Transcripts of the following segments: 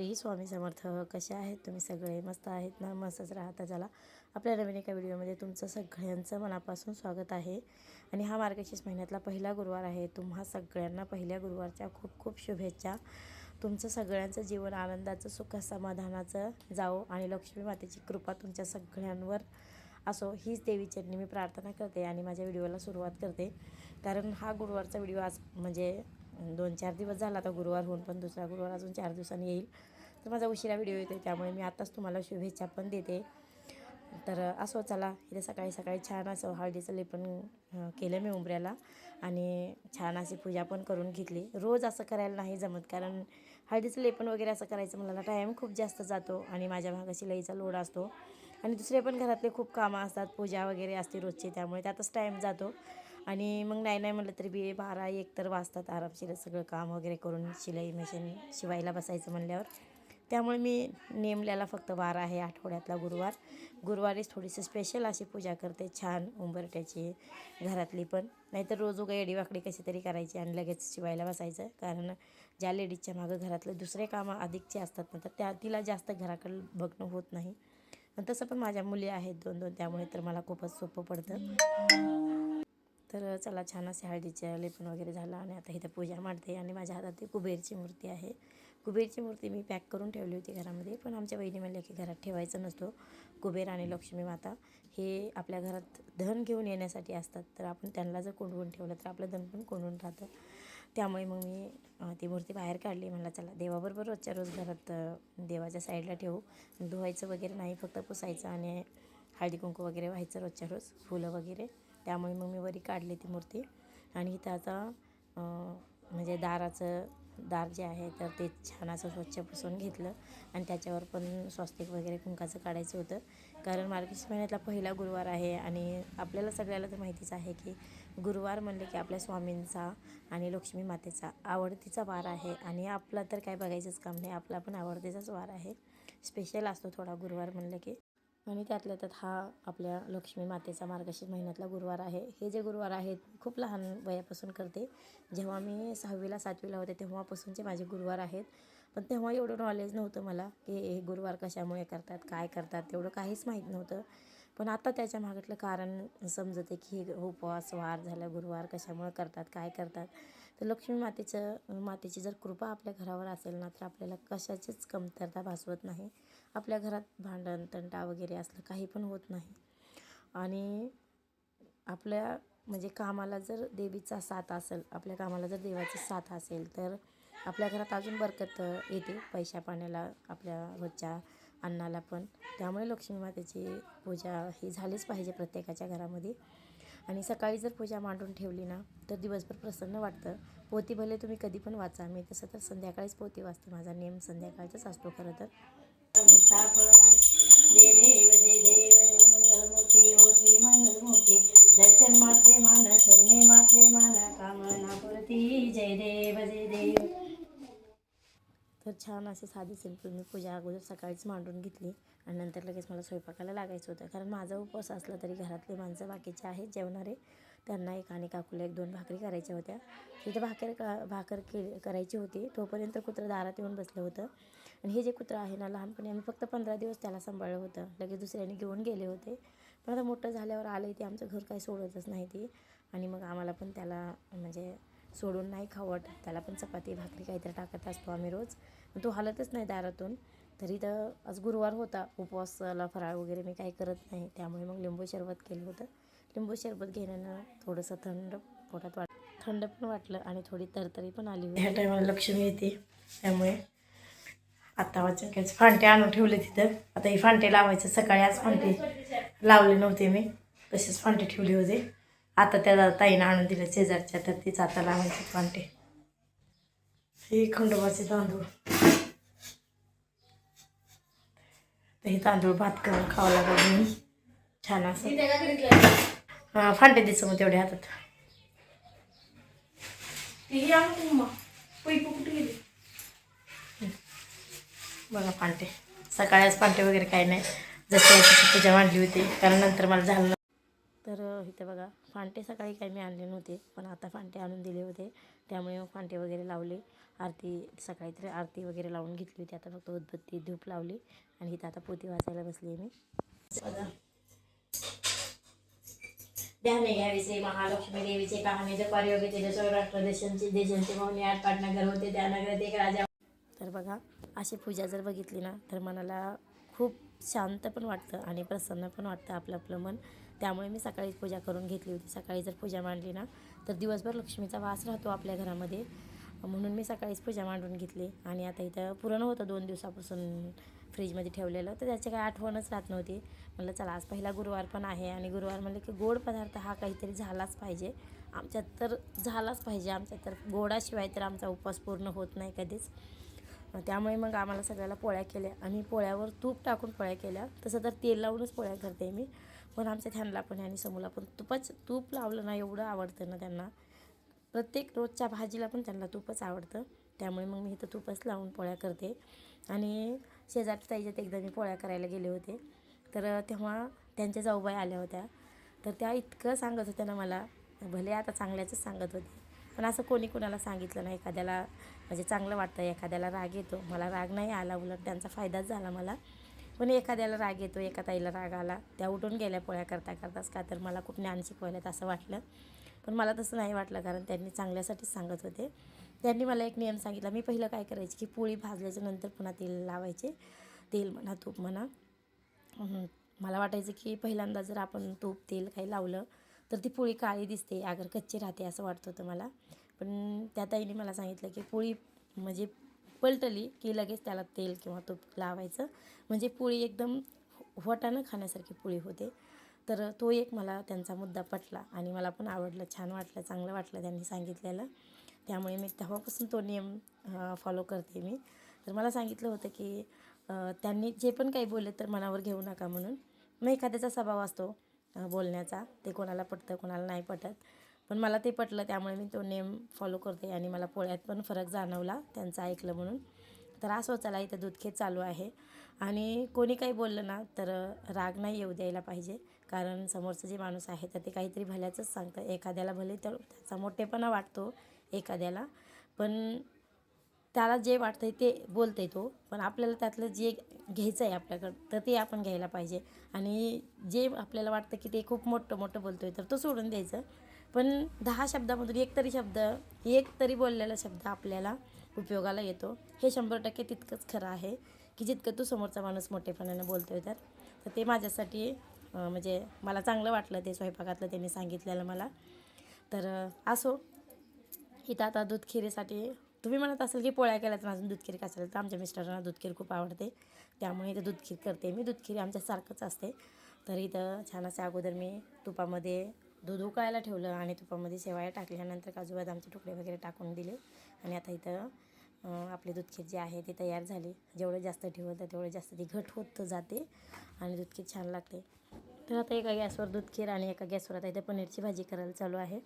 श्री स्वामी समर्थ. कसे आहेत तुम्ही सगळे? मस्त आहेत ना? मस्तच राहता झाला आपल्या नवीन एका व्हिडिओमध्ये तुमचं सगळ्यांचं मनापासून स्वागत आहे. आणि हा मार्गशीर्ष महिन्यातला पहिला गुरुवार आहे. तुम्हा सगळ्यांना पहिल्या गुरुवारच्या खूप खूप शुभेच्छा. तुमचं सगळ्यांचं जीवन आनंदाचं सुख समाधानाचं जाओ आणि लक्ष्मी मातेची कृपा तुमच्या सगळ्यांवर असो हीच देवीचरणी मी प्रार्थना करते आणि माझ्या व्हिडिओला सुरुवात करते. कारण हा गुरुवारचा व्हिडिओ आज म्हणजे दोन चार दिवस झाला आता गुरुवार होऊन पण दुसरा गुरुवार अजून चार दिवसांनी येईल. तर माझा उशिरा व्हिडिओ येतो त्यामुळे मी आत्ताच तुम्हाला शुभेच्छा पण देते. तर असो चला इथे सकाळी सकाळी छान असं हळदीचं लेपन केलं मी उंबऱ्याला आणि छान अशी पूजा पण करून घेतली. रोज असं करायला नाही जमत कारण हळदीचं लेपन वगैरे असं करायचं मला टाईम खूप जास्त जातो आणि माझ्या भागाशी शिलाईचा लोड असतो. आणि दुसरे पण घरातले खूप कामं असतात पूजा वगैरे असते रोजची त्यामुळे त्यातच टाईम जातो. आणि मग नाही नाही म्हटलं तरी बी बारा एक तर वाजतात आरामशीर सगळं काम वगैरे करून शिलाई मशीन शिवायला बसायचं म्हणल्यावर. त्यामुळे मी नेमल्याला फक्त वार आहे आठवड्यातला गुरुवार. गुरुवारीच थोडीशी स्पेशल अशी पूजा करते छान उंबरट्याची घरातली पण. नाहीतर रोज उगा एडीवाकडी कशी तरी करायची आणि लगेच शिवायला बसायचं. कारण ज्या लेडीजच्या मागं घरातले दुसरे कामं अधिकचे असतात ना तर त्या तिला जास्त घराकडं बघणं होत नाही. आणि तसं पण माझ्या मुली आहेत दोन दोन त्यामुळे तर मला खूपच सोपं पडतं. तर चला छान असे हळदीचे लेपन वगैरे झालं आणि आता इथं पूजा मांडते आणि माझ्या हातात ती कुबेरची मूर्ती आहे. कुबेरची मूर्ती मी पॅक करून ठेवली होती घरामध्ये पण आमच्या बहिणी म्हणल्या की घरात ठेवायचं नसतो. कुबेर आणि लक्ष्मी माता हे आपल्या घरात धन घेऊन येण्यासाठी असतात. तर आपण त्यांना जर कोंडवून ठेवलं तर आपलं धन पण कोंडून राहतं. त्यामुळे मग मी ती मूर्ती बाहेर काढली. म्हणलं चला देवाबरोबर रोजच्या रोज घरात देवाच्या साईडला ठेवू. धुवायचं वगैरे नाही फक्त पुसायचं आणि हळदी कुंकू वगैरे व्हायचं रोजच्या रोज फुलं वगैरे. त्यामुळे मग मी वरी काढली ती मूर्ती. आणि इथं आता म्हणजे दाराचं दार जे आहे तर ते छान असं स्वच्छ पुसून घेतलं. आणि त्याच्यावर पण स्वस्तिक वगैरे कुंकाचं काढायचं होतं. कारण मार्गशीर्ष महिन्यातला पहिला गुरुवार आहे आणि आपल्याला सगळ्याला तर माहितीच आहे की गुरुवार म्हणले की आपल्या स्वामींचा आणि लक्ष्मी मातेचा आवडतीचा वार आहे. आणि आपला तर काय बघायचंच काम नाही आपला पण आवडतीचाच वार आहे. स्पेशल असतो थोडा गुरुवार म्हणलं की. आणि त्यातल्या त्यात हा आपल्या लक्ष्मी मातेचा मार्गशीर्ष महिन्यातला गुरुवार आहे. हे जे गुरुवार आहेत खूप लहान वयापासून करते. जेव्हा मी सहावीला सातवीला होते तेव्हापासूनचे माझे गुरुवार आहेत. पण तेव्हा एवढं नॉलेज नव्हतं मला की हे गुरुवार कशामुळे करतात काय करतात तेवढं काहीच माहीत नव्हतं. पण आता त्याच्या मागातलं कारण समजते की हे उपवास वार झालं गुरुवार कशामुळे करतात काय करतात. तर लक्ष्मी मातेचं मातेची जर कृपा आपल्या घरावर असेल ना तर आपल्याला कशाचीच कमतरता भासवत नाही. आपल्या घरात भांडण तंटा वगैरे असलं काही पण होत नाही. आणि आपल्या म्हणजे कामाला जर देवीचा साथ असेल आपल्या कामाला जर देवाचा साथ असेल तर आपल्या घरात अजून बरकत येते पैशा पाण्याला आपल्या रोजच्या अन्नाला पण. त्यामुळे लक्ष्मी मातेची पूजा ही झालीच पाहिजे प्रत्येकाच्या घरामध्ये. आणि सकाळी जर पूजा मांडून ठेवली ना तर दिवसभर प्रसन्न वाटतं. पोती भले तुम्ही कधी पण वाचा मी तसं तर संध्याकाळीच पोती वाचते. माझा नेम संध्याकाळचाच असतो खरं तर. जय देव जय देव मंगलमूर्ती ओ श्री मंगलमूर्ती दर्शन मात्रे माना शरणे मात्रे माना कामना पुरती जय देव जय देव तर छान असे साधी सिंपल मी पूजा अगोदर सकाळीच मांडून घेतली आणि नंतर लगेच मला स्वयंपाकाला लागायचं होतं. कारण माझा उपवास असला तरी घरातले माणसं बाकीचे आहेत जेवणारे. त्यांना एक आणि काकूला एक दोन भाकरी करायच्या होत्या. तिथं भाकर का भाकर के करायची होती. तोपर्यंत कुत्रं दारात येऊन बसलं होतं. आणि हे जे कुत्रं आहे ना लहानपणी आम्ही फक्त पंधरा दिवस त्याला सांभाळलं होतं. लगेच दुसऱ्याने घेऊन गेले होते. पण आता मोठं झाल्यावर आलं ते आमचं घर काही सोडतच नाही ती. आणि मग आम्हाला पण त्याला म्हणजे सोडून नाही खावट त्याला पण चपाती भाकरी काहीतरी टाकत असतो आम्ही रोज. पण तो हालतच नाही दारातून. तरी तर आज गुरुवार होता. उपवासाला फराळ वगैरे मी काही करत नाही. त्यामुळे मग लिंबू शरबत केलं होतं. लिंबू शरबत घेण्यानं थोडंसं थंड पोटात वाट थंड पण वाटलं आणि थोडी तरतरी पण आली ह्या टायमाला लक्ष्मी येते. त्यामुळे आता वाचायचं फांटे आणून ठेवले तिथं. आता ही फांटे लावायचं. सकाळी आज फांटे लावले नव्हते मी. तसेच फांटे ठेवले होते. आता त्या ताईनं आणून दिले शेजारच्या. तर तीच आता लावायचे फांटे. हे खंडोबाचे तांदूळ. हे तांदूळ भात करून खावं लागलं म्हणून छान असं. हां फांटे दिसं मग तेवढ्या हातात. बघा फांटे सकाळी आज फांटे वगैरे काही नाही. जसे पूजा मांडली होती. कारण नंतर मला झालं तर इथं बघा फांटे सकाळी काही मी आणले नव्हते. पण आता फांटे आणून दिले होते. त्यामुळे मग फांटे वगैरे लावले. आरती सकाळी तर आरती वगैरे लावून घेतली होती. आता फक्त उदबत्ती धूप लावली. आणि इथं आता पोती वाचायला बसली मी. ध्याने घ्यावीचे महालक्ष्मी देवीचे कहाणी. दुपारी योग्य सौराष्ट्र देशांची देशांची मौनी आठ पाटनगर होते. त्यानगर नगरात एक राजा तर बघा अशी पूजा जर बघितली ना तर मनाला खूप शांत पण वाटतं आणि प्रसन्न पण वाटतं आपलं आपलं मन. त्यामुळे मी सकाळीच पूजा करून घेतली होती. सकाळी जर पूजा मांडली ना तर दिवसभर लक्ष्मीचा वास राहतो आपल्या घरामध्ये. म्हणून मी सकाळीच पूजा मांडून घेतली. आणि आता इथं पुरण होतं दोन दिवसापासून फ्रीजमध्ये ठेवलेलं तर त्याची काही आठवणच राहत नव्हती. म्हणलं चला आज पहिला गुरुवार पण आहे आणि गुरुवार म्हणलं की गोड पदार्थ हा काहीतरी झालाच पाहिजे. आमच्यात तर झालाच पाहिजे. आमच्यात तर गोडाशिवाय तर आमचा उपवास पूर्ण होत नाही कधीच. त्यामुळे मग आम्हाला सगळ्याला पोळ्या केल्या. आणि पोळ्यावर तूप टाकून पोळ्या केल्या. तसं तर तेल लावूनच पोळ्या करते मी. पण आमच्या ध्यानला पण आणि समूला पण. तुपच तूप लावलं ना एवढं आवडतं ना त्यांना. प्रत्येक रोजच्या भाजीला पण त्यांना तूपच आवडतं. त्यामुळे मग मी इथं तूपच लावून पोळ्या करते. आणि शेजारच्या ताईच्यात एकदा मी पोळ्या करायला गेले होते. तर तेव्हा त्यांच्या जाऊबाई आल्या होत्या. तर त्या इतकं सांगत होत्या ना मला. भले आता चांगल्याचंच सांगत होते. पण असं कोणी कोणाला सांगितलं नाही एखाद्याला म्हणजे चांगलं वाटतं एखाद्याला राग येतो. मला राग नाही आला उलट त्यांचा फायदाच झाला मला. पण एखाद्याला राग येतो एका ताईला राग आला त्या उठून गेल्या पोळ्या करता करताच का तर मला खूप ज्ञान शिकवायला असं वाटलं. पण मला तसं नाही वाटलं कारण त्यांनी चांगल्यासाठीच सांगत होते. त्यांनी मला एक नियम सांगितला मी पहिलं काय करायचे की पोळी भाजल्याच्या नंतर पुन्हा तेल लावायचे. तेल म्हणा तूप म्हणा. मला वाटायचं की पहिल्यांदा जर आपण तूप तेल काही लावलं तर ती पोळी काळी दिसते अगर कच्ची राहते असं वाटत होतं मला. पण त्या ताईने मला सांगितलं की पोळी म्हणजे पलटली की लगेच त्याला तेल किंवा तूप लावायचं. म्हणजे पोळी एकदम वटानं खाण्यासारखी पोळी होते. तर तो एक मला त्यांचा मुद्दा पटला आणि मला पण आवडलं छान वाटलं चांगलं वाटलं त्यांनी सांगितलेलं. त्यामुळे मी तेव्हापासून तो नियम फॉलो करते मी. तर मला सांगितलं होतं की त्यांनी जे पण काही बोलले तर मनावर घेऊ नका म्हणून. मग एखाद्याचा स्वभाव असतो बोलण्याचा. ते कोणाला पटतं कोणाला नाही पटत. पण मला ते पटलं त्यामुळे मी तो नेम फॉलो करते आणि मला पोळ्यात पण फरक जाणवला त्यांचं ऐकलं म्हणून. तर असं चला इथं दूधखेत चालू आहे. आणि कोणी काही बोललं ना तर राग नाही येऊ द्यायला पाहिजे. कारण समोरचं जे माणूस आहे तर ते काहीतरी भल्याचंच सांगतं. एखाद्याला भले तर त्याचा मोठेपणा वाटतो एखाद्याला. पण त्याला जे वाटतं आहे ते बोलते तो. पण आपल्याला त्यातलं जे घ्यायचं आहे आपल्याकडं तर ते आपण घ्यायला पाहिजे. आणि जे आपल्याला वाटतं की ते खूप मोठं मोठं बोलतो आहे तर तो सोडून द्यायचं. पण दहा शब्दामधून एक तरी शब्द एक तरी बोललेला शब्द आपल्याला उपयोगाला येतो. हे शंभर टक्के तितकंच खरं आहे की जितकं तू समोरचा माणूस मोठेपणाने बोलतो आहे तर तर ते माझ्यासाठी म्हणजे मला चांगलं वाटलं ते स्वयंपाकातलं त्यांनी सांगितलेलं मला. तर असो. इथं आता दूध खिरीसाठी तुम्ही म्हणत असाल की पोळ्या केल्या तर अजून दूध खीर असेल तर आमच्या मिस्टरांना दूधखीर खूप आवडते. त्यामुळे इथं दूधखीर करते मी. दूधखीर आमच्यासारखंच असते. तर इथं छान असं अगोदर मी तुपामध्ये दूध उकळायला ठेवलं आणि तुपामध्ये शेवाया टाकल्यानंतर काजू बदामचे तुकडे वगैरे टाकून दिले. आणि आता इथं आपली दूधखीर जी आहे ती तयार झाली. जेवढं जास्त ठेवलं तेवढं जास्त ती घट होत जाते आणि दूधखीर छान लागते. तर आता एका गॅसवर दूध खीर आणि एका गॅसवर आता इथे पनीरची भाजी करायला चालू आहे.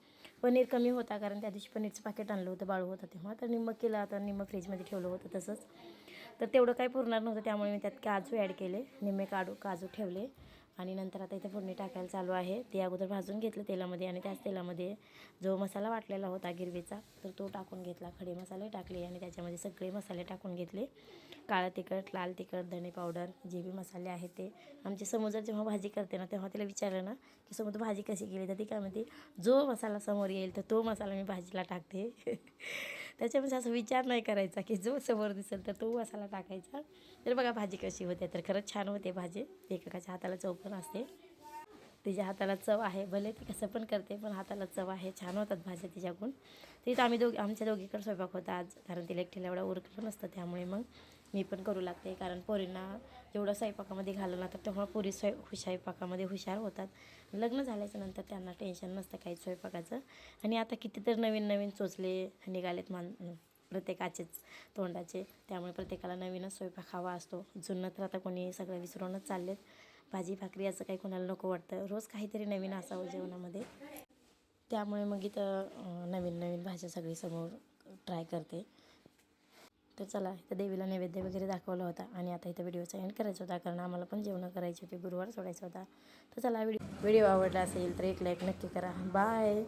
पनीर कमी होता कारण त्या दिवशी पनीरचं पाकिट आणलं होतं बाळू होतं तेव्हा. तर निम्मं केलं आता निम्मं फ्रीजमध्ये ठेवलं होतं तसंच. तर तेवढं काही पुरणार नव्हतं त्यामुळे मी त्यात काजू ॲड केले. निम्मे काढू काजू ठेवले. आणि नंतर आता इथे फोडणी टाकायला चालू आहे. ते अगोदर भाजून घेतलं तेलामध्ये आणि त्याच तेलामध्ये जो मसाला वाटलेला होता गिरवीचा तर तो टाकून घेतला. खडे मसाले टाकले आणि त्याच्यामध्ये सगळे मसाले टाकून घेतले. काळं तिखट लाल तिखट धणे पावडर जे बी मसाले आहेत ते. आमचे समोर जेव्हा भाजी करते ना तेव्हा तिला विचारलं ना की समोर भाजी कशी केली? तर ती काय म्हणते जो मसाला समोर येईल तर तो मसाला मी भाजीला टाकते. त्याच्यामध्ये असं विचार नाही करायचा की जो समोर दिसेल तर तो मसाला टाकायचा. तर बघा भाजी कशी होते. तर खरंच छान होते भाजी. एकेकाच्या हाताला चव पण असते. तिच्या हाताला चव आहे. भले ती कसं पण करते पण हाताला चव आहे. छान होतात भाज्या तिच्याकडून. तिथं आम्ही दोघी आमच्या दोघीकडे स्वयंपाक होता आज. कारण तिला एकटीला एवढा उरकलं नसतं त्यामुळे मग मी पण करू लागते कारण पोरींना जेवढं स्वयंपाकामध्ये घालवलं ना तर तेव्हा पोरी स्वय स्वयंपाकामध्ये हुशार होतात. लग्न झाल्याच्यानंतर त्यांना टेन्शन नसतं काही स्वयंपाकाचं. आणि आता कितीतरी नवीन नवीन चोचले निघालेत मान प्रत्येकाचेच तोंडाचे. त्यामुळे प्रत्येकाला नवीनच स्वयंपाक हवा असतो. जुनं तर आता कोणी सगळं विसरूनच चाललेत. भाजी भाकरी असं काही कोणाला नको वाटतं. रोज काहीतरी नवीन असावं जेवणामध्ये. त्यामुळे मग इथं नवीन नवीन भाज्या सगळी समोर ट्राय करते. तर चला इथं देवीला नैवेद्य वगैरे दाखवला होता आणि आता इथं व्हिडिओचा एंड करायचा होता कारण आम्हाला पण जेवणं करायची होती गुरुवार सोडायचा होता. तर चला व्हिडिओ व्हिडिओ आवडला असेल तर एक लाईक नक्की करा. बाय